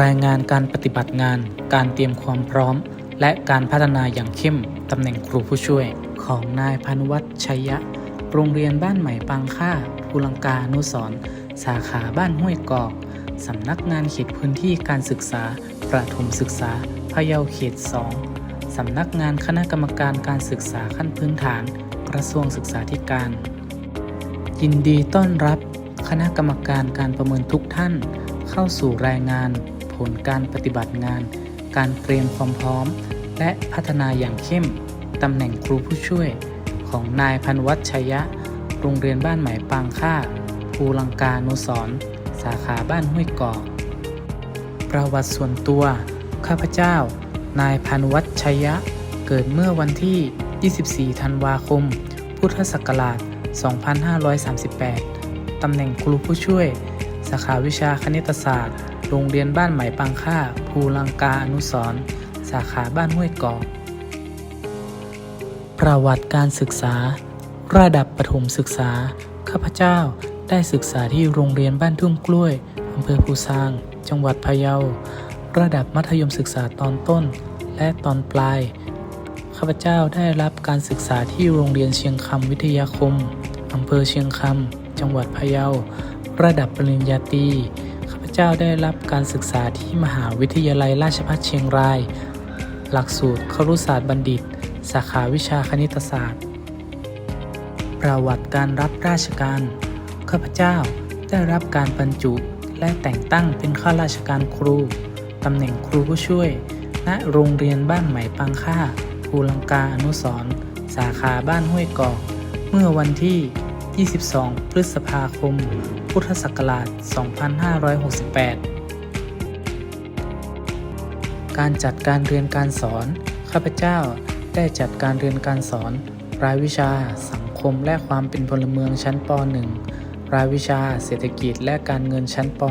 รายงานการปฏิบัติงาน การเตรียมความพร้อม และการพัฒนาอย่างเข้มตำแหน่งครูผู้ช่วย ของนายพานุวัฒน์ชัยยะ โรงเรียนบ้านใหม่ปางค่าภูลังกานุสรสาขาบ้านห้วยกอกสำนักงานเขตพื้นที่การศึกษา ประถมศึกษาพะเยาเขต 2 สำนักงานคณะกรรมการการศึกษาขั้นพื้นฐาน กระทรวงศึกษาธิการ ยินดีต้อนรับ คณะกรรมการการประเมินทุกท่าน เข้าสู่รายงาน ผลการปฏิบัติงาน การเตรียมความพร้อม และพัฒนาอย่างเข้มตำแหน่งครูผู้ช่วย ของนายพันวัชชยะ โรงเรียนบ้านใหม่ปางค่าภูลังกานุสรสาขาบ้านห้วยกอก ประวัติส่วนตัว ข้าพเจ้า นายพานุวัชชยะ เกิดเมื่อวันที่ 24 ธันวาคม พุทธศักราช 2538 ตำแหน่งครูผู้ช่วย สาขาวิชาคณิตศาสตร์ โรงเรียนบ้านใหม่ปางค่า ภูลังกาอนุสร์สาขาบ้านห้วยกอกประวัติการศึกษา ระดับประถมศึกษา ข้าพเจ้าได้ศึกษาที่โรงเรียนบ้านทุ่งกล้วยอำเภอภูซาง จังหวัดพะเยา ระดับมัธยมศึกษาตอนต้น และตอนปลาย ข้าพเจ้าได้รับการศึกษาที่โรงเรียนเชียงคำวิทยาคมอำเภอเชียงคำจังหวัดพะเยา ระดับปริญญาตรี เจ้าได้รับการศึกษาที่มหาวิทยาลัยราชภัฏเชียงราย หลักสูตรครุศาสตร์บัณฑิต สาขาวิชาคณิตศาสตร์ ประวัติการรับราชการ ข้าพเจ้าได้รับการบรรจุและแต่งตั้งเป็นข้าราชการครู ตำแหน่งครูผู้ช่วย ณ โรงเรียนบ้านใหม่ปังค่าภูลังกาอนุสรสาขาบ้านห้วยกอก เมื่อวันที่ 22 พฤษภาคม พุทธศักราช 2568 การจัดการเรียนการสอน ข้าพเจ้าได้จัดการเรียนการสอน รายวิชา สังคมและความเป็นพลเมืองชั้นป .1 รายวิชา เศรษฐกิจและการเงินชั้นป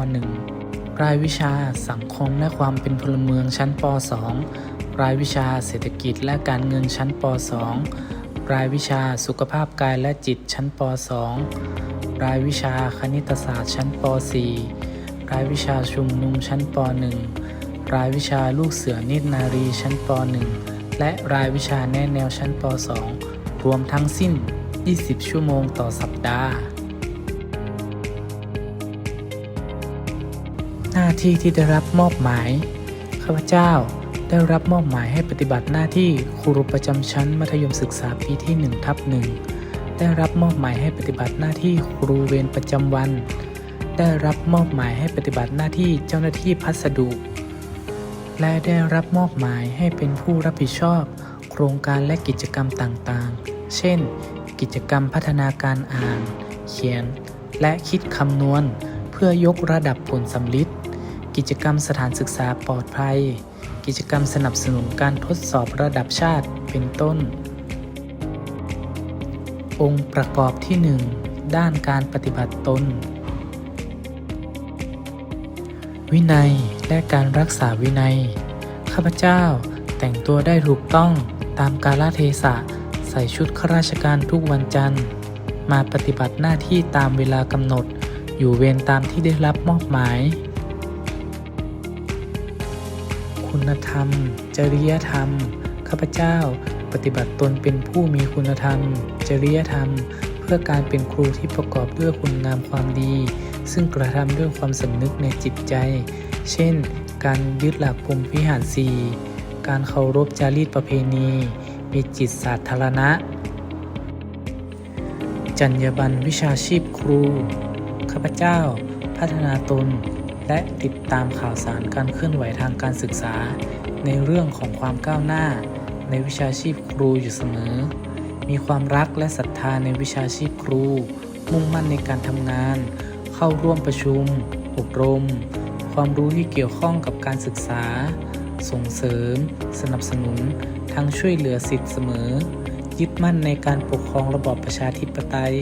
.1 รายวิชา สังคมและความเป็นพลเมืองชั้นป .2 รายวิชาเศรษฐกิจและการเงินชั้นป .2 รายวิชาสุขภาพกายและจิตชั้นป .2 รายวิชาคณิตศาสตร์ชั้นป .4 รายวิชาชุมนุมชั้นป .1 รายวิชาลูกเสือนิดนารีชั้นป .1 และรายวิชาแนแนวชั้นป .2 รวมทั้งสิ้น 20 ชั่วโมงต่อสัปดาห์ หน้าที่ที่ได้รับมอบหมาย ข้าพเจ้า ได้รับมอบหมายให้ปฏิบัติหน้าที่ครูประจำชั้นมัธยมศึกษาปีที่1ทับ1ได้รับมอบหมายให้ปฏิบัติหน้าที่ครูเวรประจำวัน ได้รับมอบหมายให้ปฏิบัติหน้าที่เจ้าหน้าที่พัสดุ และได้รับมอบหมายให้เป็นผู้รับผิดชอบ โครงการและกิจกรรมต่างๆ เช่น กิจกรรมพัฒนาการอ่าน เขียน และคิดคำนวณ เพื่อยกระดับผลสำลิด กิจกรรมสถานศึกษาปลอดภัย กิจกรรมสนับสนุนการทดสอบระดับชาติเป็นต้น องค์ประกอบที่ 1 ด้านการปฏิบัติตน วินัยและการรักษาวินัย ข้าพเจ้าแต่งตัวได้ถูกต้องตามกาลเทศะใส่ชุดข้าราชการทุกวันจันทร์ มาปฏิบัติหน้าที่ตามเวลากำหนด อยู่เวรตามที่ได้รับมอบหมาย คุณธรรม จริยธรรม ข้าพเจ้า ปฏิบัติตนเป็นผู้มีคุณธรรม จริยธรรม เพื่อการเป็นครูที่ประกอบด้วยคุณงามความดี ซึ่งกระทำด้วยความสำนึกในจิตใจ เช่น การยึดหลักพรหมวิหารสีการเคารพจารีตประเพณี มีจิตสาธารณะ จรรยาบรรณวิชาชีพครู ข้าพเจ้า พัฒนาตน และติดตามข่าวสารการเคลื่อนไหวทางการศึกษา ในเรื่องของความก้าวหน้า ในวิชาชีพครูอยู่เสมอ มีความรักและศรัทธาในวิชาชีพครู มุ่งมั่นในการทำงาน เข้าร่วมประชุม อบรม ความรู้ที่เกี่ยวข้องกับการศึกษา ส่งเสริม สนับสนุน ทั้งช่วยเหลือสิทธิ์เสมอ ยึดมั่นในการปกครองระบอบประชาธิปไตย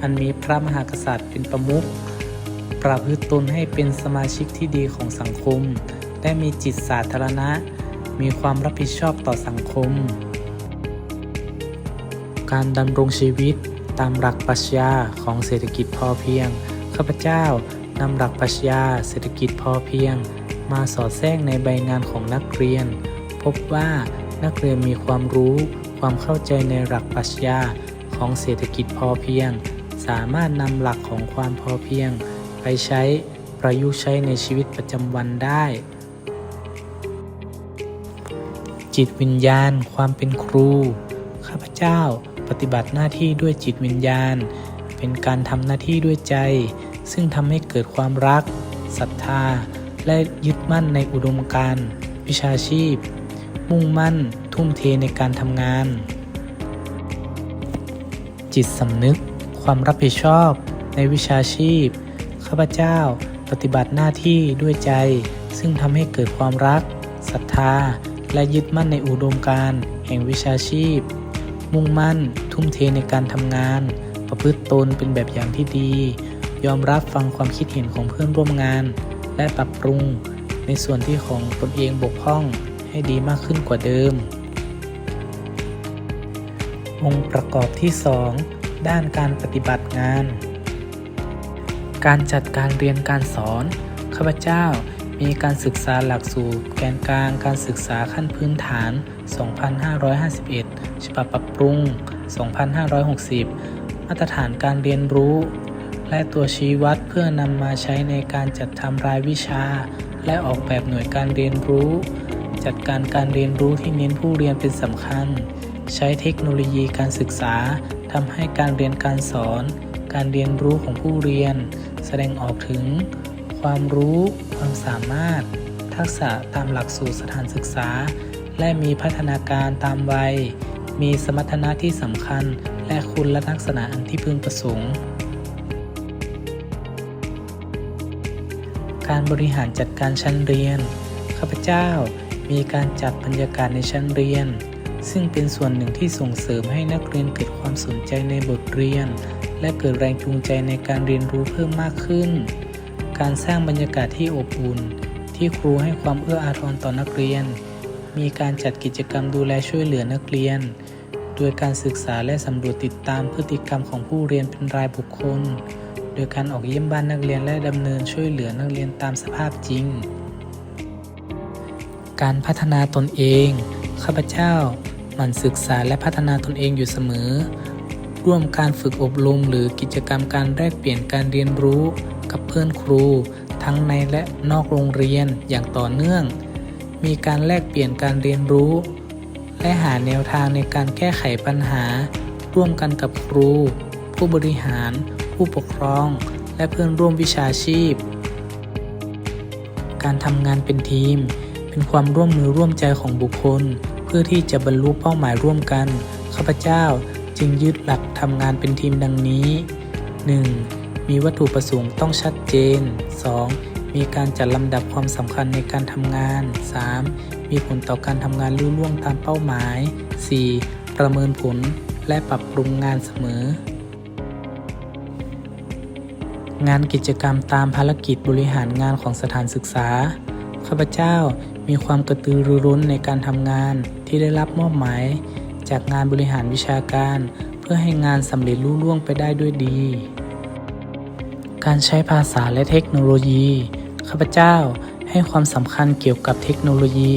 อันมีพระมหากษัตริย์เป็นประมุข ประพฤติตนให้เป็นสมาชิกที่ดีของสังคม และมีจิตสาธารณะ มีความรับผิดชอบต่อสังคม การดำรงชีวิตตามหลักปรัชญาของเศรษฐกิจพอเพียง ข้าพเจ้านำหลักปรัชญาเศรษฐกิจพอเพียง มาสอดแทรกในใบงานของนักเรียน พบว่านักเรียนมีความรู้ ความเข้าใจในหลักปรัชญาของเศรษฐกิจพอเพียง สามารถนำหลักของความพอเพียง ไปใช้ประยุกต์ใช้ในชีวิตประจำวันได้ จิตวิญญาณ ความเป็นครู ข้าพเจ้าปฏิบัติหน้าที่ด้วยจิตวิญญาณ เป็นการทำหน้าที่ด้วยใจ ซึ่งทำให้เกิดความรักศรัทธา และยึดมั่นในอุดมการณ์วิชาชีพ มุ่งมั่น ทุ่มเทในการทำงาน จิตสำนึก ความรับผิดชอบในวิชาชีพ ข้าพเจ้าปฏิบัติหน้าที่ด้วยใจ ซึ่งทำให้เกิดความรักศรัทธา และยึดมั่นในอุดมการณ์แห่งวิชาชีพ มุ่งมั่น ทุ่มเทในการทำงาน ประพฤติตนเป็นแบบอย่างที่ดี ยอมรับฟังความคิดเห็นของเพื่อนร่วมงาน และปรับปรุง ในส่วนที่ของตนเองบกพร่องให้ดีมากขึ้นกว่าเดิม องค์ประกอบที่ 2 ด้านการปฏิบัติงาน การจัดการเรียนการสอน ข้าพเจ้ามีการศึกษาหลักสูตรแกนกลางการศึกษาขั้นพื้นฐาน 2551 ฉบับปรับปรุง 2560 มาตรฐานการเรียนรู้ และตัวชี้วัดเพื่อนำมาใช้ในการจัดทำรายวิชา และออกแบบหน่วยการเรียนรู้ จัดการการเรียนรู้ที่เน้นผู้เรียนเป็นสำคัญ ใช้เทคโนโลยีการศึกษาทำให้การเรียนการสอน การเรียนรู้ของผู้เรียน แสดงออกถึง ความรู้ ความสามารถ ทักษะตามหลักสูตรสถานศึกษา และมีพัฒนาการตามวัย มีสมรรถนะที่สำคัญ และคุณลักษณะอันที่พึงประสงค์ การบริหารจัดการชั้นเรียน ข้าพเจ้ามีการจัดบรรยากาศในชั้นเรียนซึ่งเป็นส่วนหนึ่งที่ส่งเสริมให้นักเรียนเกิดความสนใจในบทเรียน และเกิดแรงจูงใจในการเรียนรู้เพิ่มมากขึ้น การสร้างบรรยากาศที่อบอุ่น ที่ครูให้ความเอื้ออาทรต่อนักเรียน มีการจัดกิจกรรมดูแลช่วยเหลือนักเรียน โดยการศึกษาและสำรวจติดตามพฤติกรรมของผู้เรียนเป็นรายบุคคล โดยการออกเยี่ยมบ้านนักเรียนและดำเนินช่วยเหลือนักเรียนตามสภาพจริง การพัฒนาตนเอง ข้าพเจ้าหมั่นศึกษาและพัฒนาตนเองอยู่เสมอ ร่วมการฝึกอบรมหรือกิจกรรมการแลกเปลี่ยนการเรียนรู้กับเพื่อนครู ทั้งในและนอกโรงเรียนอย่างต่อเนื่อง มีการแลกเปลี่ยนการเรียนรู้ และหาแนวทางในการแก้ไขปัญหา ร่วมกันกับครู ผู้บริหาร ผู้ปกครอง และเพื่อนร่วมวิชาชีพ การทำงานเป็นทีม เป็นความร่วมมือร่วมใจของบุคคล เพื่อที่จะบรรลุเป้าหมายร่วมกันข้าพเจ้า จึงยึดหลักทำงานเป็นทีมดังนี้ 1. มีวัตถุประสงค์ต้องชัดเจน 2. มีการจัดลำดับความสำคัญในการทำงาน 3. มีผลต่อการทำงานรุ่ล่วงตามเป้าหมาย 4. ประเมินผลและปรับปรุงงานเสมอ งานกิจกรรมตามภารกิจบริหารงานของสถานศึกษา ข้าพเจ้ามีความกระตือรือร้นในการทำงานที่ได้รับมอบหมาย จากงานบริหารวิชาการ เพื่อให้งานสำเร็จรุ่ล่วงไปได้ด้วยดี การใช้ภาษาและเทคโนโลยี ข้าพเจ้าให้ความสำคัญเกี่ยวกับเทคโนโลยี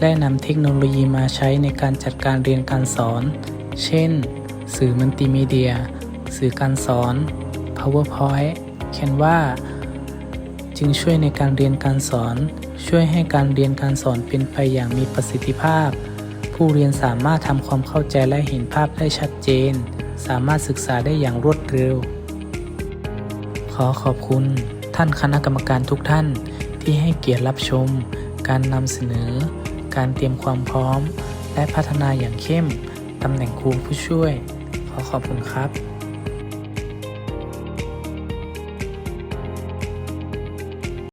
และนำเทคโนโลยีมาใช้ในการจัดการเรียนการสอน เช่น สื่อมัลติมีเดีย สื่อการสอน PowerPoint Canva จึงช่วยในการเรียนการสอน ช่วยให้การเรียนการสอนเป็นไปอย่างมีประสิทธิภาพ ผู้เรียนสามารถทำความเข้าใจและเห็นภาพได้ชัดเจน สามารถศึกษาได้อย่างรวดเร็ว ขอขอบคุณ ท่านคณะกรรมการทุกท่านที่ให้เกียรติรับชม การนำเสนอ การเตรียมความพร้อม และพัฒนาอย่างเข้มตำแหน่งครูผู้ช่วย ขอขอบคุณครับ